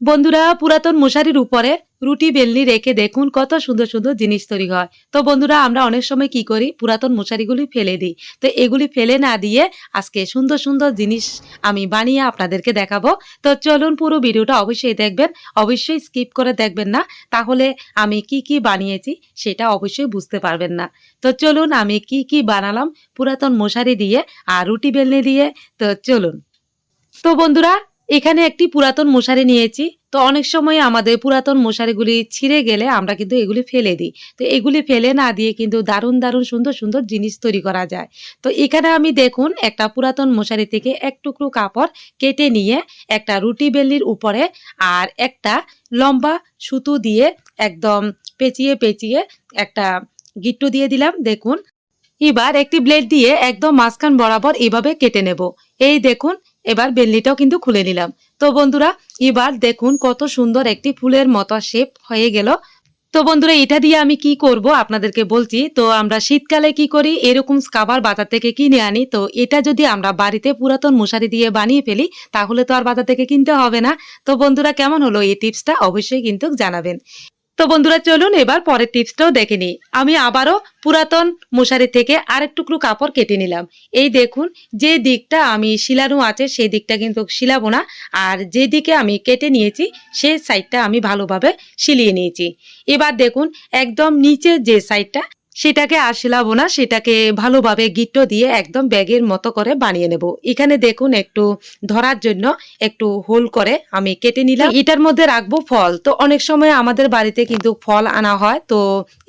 বন্ধুরা, পুরাতন মশারির উপরে রুটি বেলনি রেখে দেখুন কত সুন্দর সুন্দর জিনিস তৈরি হয়। তো বন্ধুরা, আমরা অনেক সময় কি করি? পুরাতন মশারিগুলি ফেলে দিই। তো এগুলি ফেলে না দিয়ে আজকে সুন্দর সুন্দর জিনিস আমি বানিয়ে আপনাদেরকে দেখাবো। তো চলুন পুরো ভিডিওটা অবশ্যই দেখবেন। অবশ্যই স্কিপ করে দেখবেন না। তাহলে আমি কি কি বানিয়েছি সেটা অবশ্যই বুঝতে পারবেন না। তো চলুন, আমি কি কি বানালাম পুরাতন মশারি দিয়ে আর রুটি বেলনি দিয়ে। তো চলুন। তো বন্ধুরা এখানে একটি পুরাতন মশারি নিয়েছি। তো অনেক সময় আমাদের পুরাতন মশারিগুলি ছিঁড়ে গেলে আমরা কিন্তু এগুলি ফেলে দিই। তো এগুলি ফেলে না দিয়ে কিন্তু দারুণ দারুণ, সুন্দর সুন্দর জিনিস তৈরি করা যায়। তো এখানে আমি দেখুন একটা পুরাতন মশারি থেকে এক টুকরো কাপড় কেটে নিয়ে একটা রুটি বেল্লির উপরে আর একটা লম্বা সুতো দিয়ে একদম পেঁচিয়ে পেঁচিয়ে একটা গিট্টু দিয়ে দিলাম, দেখুন। এবার একটি ব্লেড দিয়ে একদম মাঝখান বরাবর এভাবে কেটে নেব। এই দেখুন এবার বেল্লিটাও কিন্তু খুলে নিলাম। তো বন্ধুরা, এবার দেখুন কত সুন্দর একটি ফুলের মতো শেপ হয়ে গেল। তো বন্ধুরা, এটা দিয়ে আমি কি করব আপনাদেরকে বলছি, তো আমরা শীতকালে কি করি? এরকম স্কাবার বাজার থেকে কিনে আনি। তো এটা যদি আমরা বাড়িতে পুরাতন মশারি দিয়ে বানিয়ে ফেলি, তাহলে তো আর বাজার থেকে কিনতে হবে না। তো বন্ধুরা, কেমন হলো এই টিপসটা অবশ্যই কিন্তু জানাবেন। তো বন্ধুরা, চলুন এবার পরের টিপসটাও দেখে নিই। আমি আবারও পুরাতন মশারি থেকে আরেক টুকরো কাপড় কেটে নিলাম। এই দেখুন, যে দিকটা আমি শিলানো আছে, সেই দিকটা কিন্তু শিলাবো না। আর যে দিকে আমি কেটে নিয়েছি সেই সাইডটা আমি ভালোভাবে শিলিয়ে নিয়েছি। এবার দেখুন, একদম নিচে যে সাইডটা সেটাকে আর শিলাবো না, সেটাকে ভালোভাবে গিট্টো দিয়ে একদম ব্যাগের মতো করে বানিয়ে নেব। এখানে দেখুন একটু ধরার জন্য একটু হোল করে আমি কেটে নিলাম। এটার মধ্যে রাখব ফল। তো অনেক সময় আমাদের বাড়িতে কিন্তু ফল আনা হয়, তো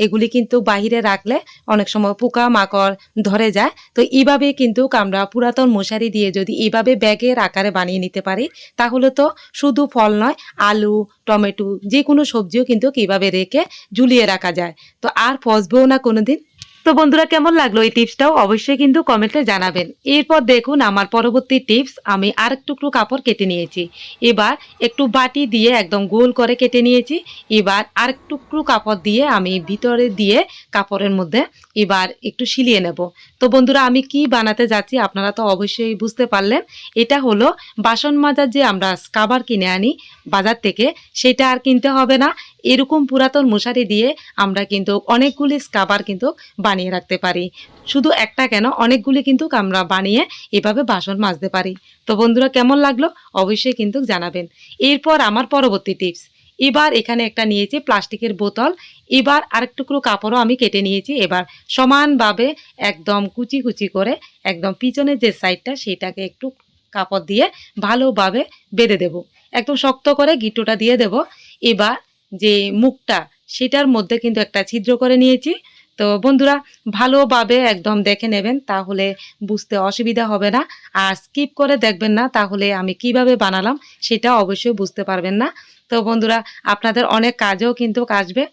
এগুলি কিন্তু বাহিরে রাখলে অনেক সময় পোকা মাকড় ধরে যায়। তো এইভাবে কিন্তু আমরা পুরাতন মশারি দিয়ে যদি এইভাবে ব্যাগের আকারে বানিয়ে নিতে পারি, তাহলে তো শুধু ফল নয়, আলু, টমেটো যে কোনো সবজিও কিন্তু কীভাবে রেখে ঝুলিয়ে রাখা যায়। তো আর ফসবেও না কোনোদিন তো বন্ধুরা, কেমন লাগল এই টিপসটাও অবশ্যই কিন্তু কমেন্টে জানাবেন। এরপর দেখুন, আমার পরবর্তী টিপস, আমি আরেক টুকরো কাপড় কেটে নিয়েছি। এবার একটু বাটি দিয়ে একদম গোল করে কেটে নিয়েছি। এবার আরেক টুকরো কাপড় দিয়ে আমি ভিতরে দিয়ে কাপড়ের মধ্যে এবার একটু সিলিয়ে নেব। তো বন্ধুরা, আমি কি বানাতে যাচ্ছি আপনারা তো অবশ্যই বুঝতে পারলেন। এটা হলো বাসন মাজার যে আমরা স্কাবার কিনে আনি বাজার থেকে, সেটা আর কিনতে হবে না। এরকম পুরাতন মশারি দিয়ে আমরা কিন্তু অনেকগুলি স্কাবার কিন্তু বানিয়ে রাখতে পারি। শুধু একটা কেন, অনেকগুলি কিন্তু আমরা বানিয়ে এভাবে বাসন মাজতে পারি। তো বন্ধুরা, কেমন লাগল? অবশ্যই কিন্তু জানাবেন। এরপর আমার পরবর্তী টিপস। এবার এখানে একটা নিয়েছি প্লাস্টিকের বোতল। এবার আরেক টুকরো কাপড়ও আমি কেটে নিয়েছি। এবার সমানভাবে একদম কুচি কুচি করে একদম পিছনের যে সাইডটা, সেটাকে একটু কাপড় দিয়ে ভালোভাবে বেঁধে দেব। একদম শক্ত করে গিট্টুটা দিয়ে দেব। এবার যে মুখটা, সেটার মধ্যে কিন্তু একটা ছিদ্র করে নিয়েছি। তো বন্ধুরা, ভালোভাবে একদম দেখে নেবেন, তাহলে বুঝতে অসুবিধা হবে না। আর স্কিপ করে দেখবেন না, তাহলে আমি কীভাবে বানালাম সেটা অবশ্যই বুঝতে পারবেন না। তো বন্ধুরা, আপনাদের অনেক কাজেও কিন্তু আসবে।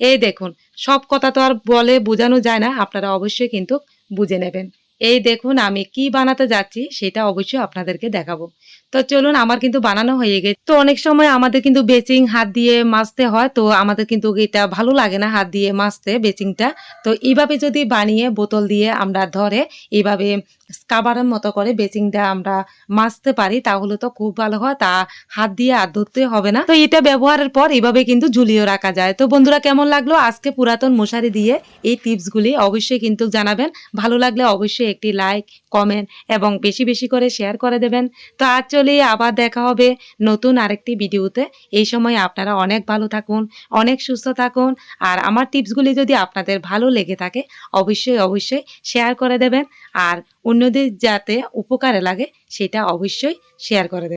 এই দেখুন, সব কথা তো আর বলে বোঝানো যায় না, আপনারা অবশ্যই কিন্তু বুঝে নেবেন। এই দেখুন আমি কি বানাতে যাচ্ছি, সেটা অবশ্যই আপনাদেরকে দেখাবো। তো চলুন, আমার কিন্তু বানানো হয়ে গেছে। তো অনেক সময় আমাদের কিন্তু বেচিং হাত দিয়ে মাজতে হয়, তো আমাদের কিন্তু এটা ভালো লাগে না হাত দিয়ে মাজতে বেচিংটা। তো এইভাবে যদি বানিয়ে বোতল দিয়ে আমরা ধরে এইভাবে কাবারের মতো করে বেচিংটা আমরা মাজতে পারি, তাহলে তো খুব ভালো হয়, তা হাত দিয়ে আর ধরতে হবে না। তো এটা ব্যবহারের পর এইভাবে কিন্তু ঝুলিয়ে রাখা যায়। তো বন্ধুরা, কেমন লাগল আজকে পুরাতন মশারি দিয়ে এই টিপসগুলি অবশ্যই কিন্তু জানাবেন। ভালো লাগলে অবশ্যই একটি লাইক কমেন্ট এবং বেশি বেশি করে শেয়ার করে দেবেন। তো আজ চলে আবার দেখা হবে নতুন আরেকটি ভিডিওতে এই সময় আপনারা অনেক ভালো থাকুন, অনেক সুস্থ থাকুন আর আমার টিপসগুলি যদি আপনাদের ভালো লেগে থাকে, অবশ্যই অবশ্যই শেয়ার করে দেবেন। আর অন্যদের যাতে উপকারে লাগে, সেটা অবশ্যই শেয়ার করে দেবেন।